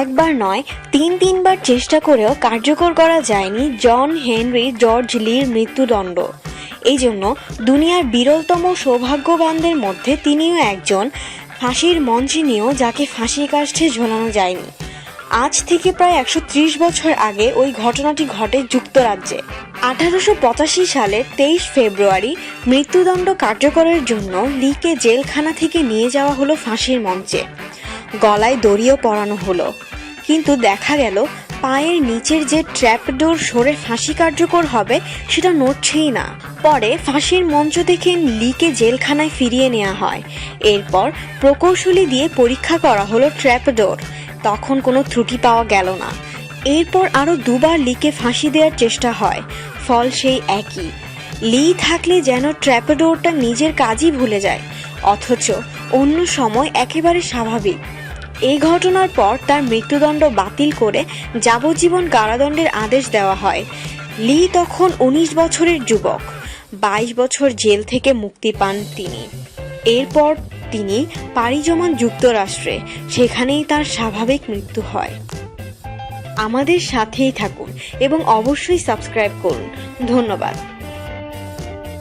একবার নয়, তিন তিনবার চেষ্টা করেও কার্যকর করা যায়নি জন হেনরি জর্জ লির মৃত্যুদণ্ড। এই জন্য দুনিয়ার বিরলতম সৌভাগ্যবানদের মধ্যে তিনিও একজন ফাঁসির মঞ্চে নিয়েও যাকে ফাঁসির কাষ্ঠে ঝোলানো যায়নি। আজ থেকে প্রায় একশো ত্রিশ বছর আগে ওই ঘটনাটি ঘটে যুক্তরাজ্যে। আঠারোশো পঁচাশি সালের তেইশ ফেব্রুয়ারি মৃত্যুদণ্ড কার্যকরের জন্য লিকে জেলখানা থেকে নিয়ে যাওয়া হলো ফাঁসির মঞ্চে। গলায় দড়িও পরানো হলো। কিন্তু দেখা গেল, পায়ের নিচের যে ট্র্যাপডোর সরে ফাঁসি কার্যকর হবে সেটা নড়ছেই না। পরে ফাঁসির মঞ্চ থেকে লিকে জেলখানায় ফিরিয়ে নেওয়া হয়। এরপর প্রকৌশলী দিয়ে পরীক্ষা করা হলো ট্র্যাপডোর তখন কোনো ত্রুটি পাওয়া গেল না। এরপর আরও দুবার লিকে ফাঁসি দেওয়ার চেষ্টা হয়। ফল সেই একই। লি থাকলে যেন ট্র্যাপডোরটা নিজের কাজই ভুলে যায়। অথচ অন্য সময় একেবারে স্বাভাবিক। এই ঘটনার পর তার মৃত্যুদণ্ড বাতিল করে যাবজ্জীবন কারাদণ্ডের আদেশ দেওয়া হয়। লি তখন উনিশ বছরের যুবক। বাইশ বছর জেল থেকে মুক্তি পান তিনি। এরপর তিনি পাড়ি জমান যুক্তরাষ্ট্রে। সেখানেই তার স্বাভাবিক মৃত্যু হয়। আমাদের সাথেই থাকুন এবং অবশ্যই সাবস্ক্রাইব করুন। ধন্যবাদ।